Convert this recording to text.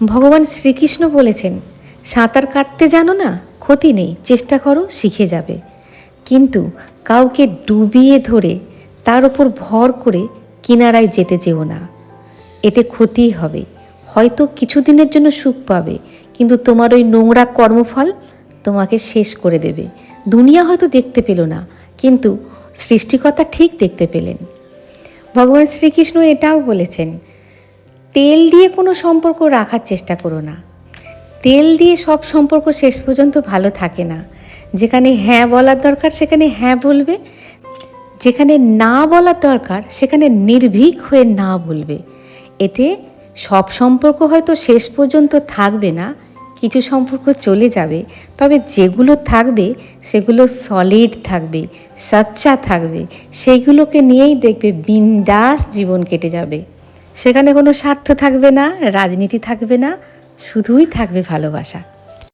ভগবান শ্রীকৃষ্ণ বলেছেন, সাঁতার কাটতে জানো না, ক্ষতি নেই, চেষ্টা করো, শিখে যাবে। কিন্তু কাউকে ডুবিয়ে ধরে তার ওপর ভর করে কিনারায় যেতে যেও না। এতে ক্ষতিই হবে। হয়তো কিছুদিনের জন্য সুখ পাবে, কিন্তু তোমার ওই নোংরা কর্মফল তোমাকে শেষ করে দেবে। দুনিয়া হয়তো দেখতে পেল না, কিন্তু সৃষ্টিকর্তা ঠিক দেখতে পেলেন। ভগবান শ্রীকৃষ্ণ এটাও বলেছেন তেল দিয়ে কোনো সম্পর্ক রাখার চেষ্টা করো না। তেল দিয়ে সব সম্পর্ক শেষ পর্যন্ত ভালো থাকে না। যেখানে হ্যাঁ বলার দরকার, সেখানে হ্যাঁ বলবে। যেখানে না বলার দরকার, সেখানে নির্ভীক হয়ে না বলবে। এতে সব সম্পর্ক হয়তো শেষ পর্যন্ত থাকবে না, কিছু সম্পর্ক চলে যাবে। তবে যেগুলো থাকবে, সেগুলো সলিড থাকবে, সচ্চা থাকবে। সেইগুলোকে নিয়েই দেখবে বিন্দাস জীবন কেটে যাবে। সেখানে কোনো স্বার্থ থাকবে না রাজনীতি থাকবে না শুধুই থাকবে ভালোবাসা।